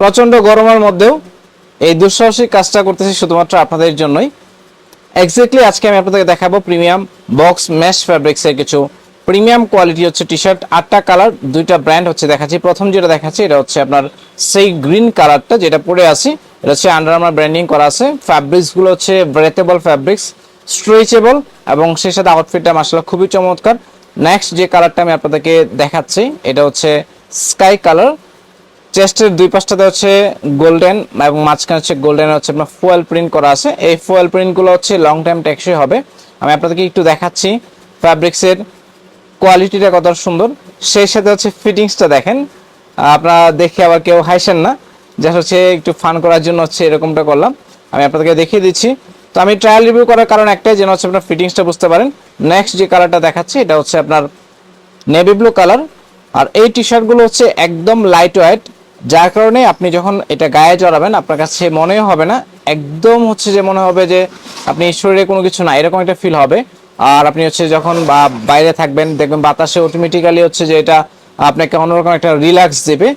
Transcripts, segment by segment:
প্রচণ্ড গরমের মধ্যেও এই দুঃসাহসিক কাজটা করতেছি শুধুমাত্র আপনাদের জন্যই। এক্স্যাক্টলি আজকে আমি আপনাদের দেখাবো প্রিমিয়াম বক্স ম্যাশ ফ্যাব্রিক্সের কিছু প্রিমিয়াম কোয়ালিটি হচ্ছে টি শার্ট আটটা কালার দুইটা ব্র্যান্ড হচ্ছে দেখাচ্ছি। প্রথম যেটা দেখাচ্ছি, এটা হচ্ছে আপনার সেই গ্রিন কালারটা যেটা পরে আছি, এটা হচ্ছে আন্ডার আমার ব্র্যান্ডিং করা আছে। ফ্যাব্রিক্সগুলো হচ্ছে ব্রেথেবল ফ্যাব্রিক্স স্ট্রেচেবল এবং সেই সাথে আউটফিটটা মাসালা খুবই চমৎকার। নেক্সট যে কালারটা আমি আপনাদেরকে দেখাচ্ছি, এটা হচ্ছে স্কাই কালার চেস্টের দুই পাশটাতে হচ্ছে গোল্ডেন এবং মাঝখানে হচ্ছে গোল্ডেন হচ্ছে আপনার ফুয়েল প্রিন্ট করা আছে। এই ফুয়েল প্রিন্টগুলো হচ্ছে লং টাইম টেকসই হবে। আমি আপনাদেরকে একটু দেখাচ্ছি ফ্যাব্রিক্সের কোয়ালিটিটা কত সুন্দর। সেই সাথে হচ্ছে ফিটিংসটা দেখেন। আপনারা দেখে আবার কেউ হাসেন না। জাস্ট হচ্ছে একটু ফান করার জন্য হচ্ছে এরকমটা করলাম। আমি আপনাদেরকে দেখিয়ে দিচ্ছি। তো আমি ট্রায়াল রিভিউ করার কারণ একটাই, যেন হচ্ছে আপনার ফিটিংসটা বুঝতে পারেন। নেক্সট যে কালারটা দেখাচ্ছি, এটা হচ্ছে আপনার নেভি ব্লু কালার আর এই টি শার্টগুলো হচ্ছে একদম লাইট ওয়েট যার কারণে আপনি যখন এটা গায়ে জড়াবেন, আপনার কাছে মনে হবে না। একদম হচ্ছে যে মনে হবে যে আপনি শরীরে কোনো কিছু না, এরকম একটা ফিল হবে। আর আপনি হচ্ছে যখন বা বাইরে থাকবেন, দেখবেন বাতাসে অটোমেটিক্যালি হচ্ছে যে এটা আপনাকে অন্যরকম একটা রিল্যাক্স দেবে।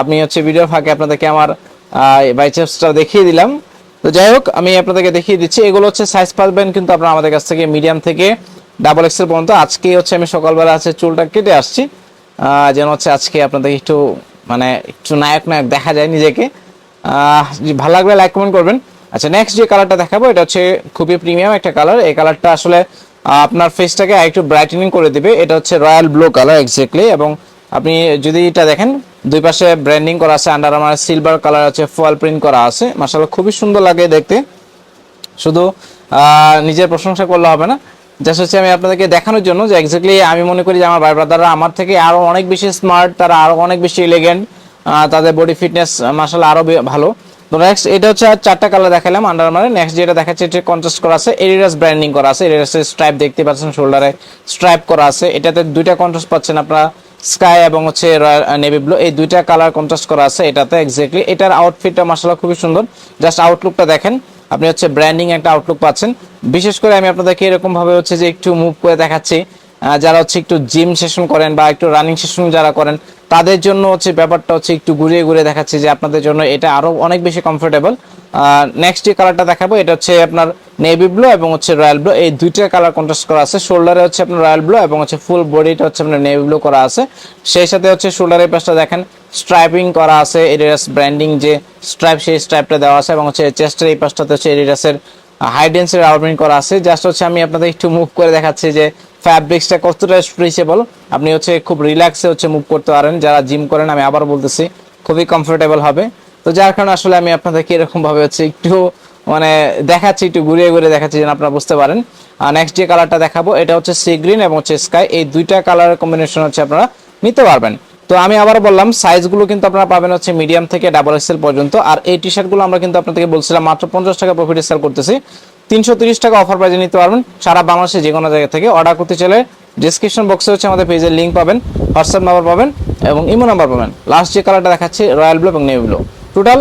আপনি হচ্ছে ভিডিওর ফাঁকে আপনাদেরকে আমার বাইচেপসটা দেখিয়ে দিলাম। তো যাই হোক, আমি আপনাদেরকে দেখিয়ে দিচ্ছি। এগুলো হচ্ছে সাইজ পাবেন কিন্তু আপনারা আমাদের কাছ থেকে মিডিয়াম থেকে ডাবল এক্সেল পর্যন্ত। আজকে হচ্ছে আমি সকালবেলা আছে চুলটা কেটে আসছি। যেন হচ্ছে আজকে আপনাদের একটু মানে একটু নায়ক নায়ক দেখা যায় নিজেকে। ভালো লাগলে লাইক কমেন্ট করবেন। আচ্ছা নেক্সট যে কালারটা দেখাবো, এটা হচ্ছে খুবই প্রিমিয়াম একটা কালার এই কালারটা আসলে আপনার ফেসটাকে একটু ব্রাইটেনিং করে দিবে। এটা হচ্ছে রয়্যাল ব্লু কালার এক্স্যাক্টলি এবং আপনি যদি এটা দেখেন, দুই পাশে ব্র্যান্ডিং করা আছে আন্ডার আমার সিলভার কালার আছে ফয়েল প্রিন্ট করা আছে। মাসাল্লাহ খুবই সুন্দর লাগে দেখতে। শুধু নিজের প্রশংসা করলে হবে না। জাস্ট হচ্ছে আমি আপনাদেরকে দেখানোর জন্য যে এক্স্যাক্টলি আমি মনে করি যে আমার ভাই ব্রাদাররা আমার থেকে আরও অনেক বেশি স্মার্ট তারা আরও অনেক বেশি এলিগেন্ট তাদের বডি ফিটনেস মার্শাল আরও বে- ভালো। তো নেক্সট এটা হচ্ছে চারটা কালার দেখালাম আন্ডার মানে নেক্সট যেটা দেখাচ্ছে এটা কন্ট্রাস্ট করা আছে এরিয়াস ব্র্যান্ডিং করা আছে এরিয়াসের স্ট্রাইপ দেখতে পাচ্ছেন শোল্ডারে স্ট্রাইপ করা আছে। এটাতে দুইটা কন্ট্রাস্ট পাচ্ছেন আপনারা স্কাই এবং হচ্ছে নেভি ব্লু এই দুইটা কালার কন্ট্রাস্ট করা আছে এটাতে এক্স্যাক্টলি এটার আউটফিটটা মার্শাল খুবই সুন্দর। জাস্ট আউটলুকটা দেখেন। আপনি হচ্ছে ব্র্যান্ডিং একটা আউটলুক পাচ্ছেন। বিশেষ করে আমি আপনাদেরকে এরকম ভাবে হচ্ছে যে একটু মুভ করে দেখাচ্ছি যারা হচ্ছে একটু জিম সেশন করেন বা একটু রানিং সেশন যারা করেন, তাদের জন্য হচ্ছে ব্যাপারটা হচ্ছে একটু ঘুরিয়ে ঘুরিয়ে দেখাচ্ছি যে আপনাদের জন্য এটা আরও অনেক বেশি কমফোর্টেবল নেক্সট যে কালারটা দেখাবো, এটা হচ্ছে আপনার নেভি ব্লু এবং হচ্ছে রয়্যাল ব্লু এই দুইটা কালার কন্ট্রাস্ট করা আছে। শোল্ডারে হচ্ছে আপনার রয়্যাল ব্লু এবং হচ্ছে ফুল বডিটা হচ্ছে আপনার নেভি ব্লু করা আছে। সেই সাথে হচ্ছে শোল্ডারের পাশটা দেখেন। স্ট্রাইপিং করা আছে এডিডাস ব্র্যান্ডিং যে স্ট্রাইপ সেই স্ট্রাইপটা দেওয়া আছে এবং হচ্ছে চেস্টের এই পাশটাতে হচ্ছে এডিডাসের হাইডেন্সের আউটপ্রিন্ট করা আছে। জাস্ট হচ্ছে আমি আপনাদের একটু মুভ করে দেখাচ্ছি যে ফ্যাব্রিক্সটা কতটা স্ট্রেচেবল আপনি হচ্ছে খুব রিল্যাক্সে হচ্ছে মুভ করতে পারেন। যারা জিম করেন, আমি আবার বলতেছি, খুবই কমফোর্টেবল হবে। তো যার কারণে আসলে আমি আপনাদেরকে এরকমভাবে হচ্ছে একটু মানে দেখাচ্ছি, একটু ঘুরিয়ে ঘুরিয়ে দেখাচ্ছি যেন আপনারা বুঝতে পারেন। আর নেক্সট যে কালারটা দেখাবো, এটা হচ্ছে সি গ্রিন এবং হচ্ছে স্কাই এই দুইটা কালারের কম্বিনেশন হচ্ছে আপনারা নিতে পারবেন। তো আমি আবার বললাম সাইজগুলো কিন্তু আপনারা পাবেন হচ্ছে মিডিয়াম থেকে ডাবল এক্সেল পর্যন্ত। আর এই টি শার্টগুলো আমরা কিন্তু আপনাদেরকে বলছিলাম, মাত্র পঞ্চাশ টাকা প্রফিটে সেল করতেছি। তিনশো টাকা অফার প্রাইজে নিতে পারবেন। সারা বাংলাদেশে যে কোনো জায়গা থেকে অর্ডার করতে চলে ডিসক্রিপশন বক্সে হচ্ছে আমাদের পেজের লিঙ্ক পাবেন হোয়াটসঅ্যাপ নাম্বার পাবেন এবং ইমো নাম্বার পাবেন। লাস্ট যে কালারটা দেখাচ্ছি রয়্যাল ব্লু এবং নেভি ব্লু টোটাল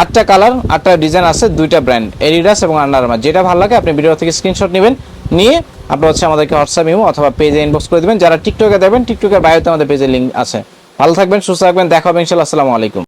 আটটা কালার আটটা ডিজাইন আছে, দুইটা ব্র্যান্ড এডিডাস এবং আন্ডারমার যেটা ভালো লাগে, আপনি ভিডিও থেকে স্ক্রিনশট নেবেন, নিয়ে আপনি হচ্ছে আমাদেরকে হোয়াটসঅ্যাপ ইমো অথবা পেজে ইনবক্স করে দেবেন। যারা টিকটকে দেবেন টিকটকের বায়োতে আমাদের পেজের লিঙ্ক আছে। ভালো থাকবেন সুস্থ থাকবেন দেখা হবে ইনশাল্লাহ। আসসালামু আলাইকুম।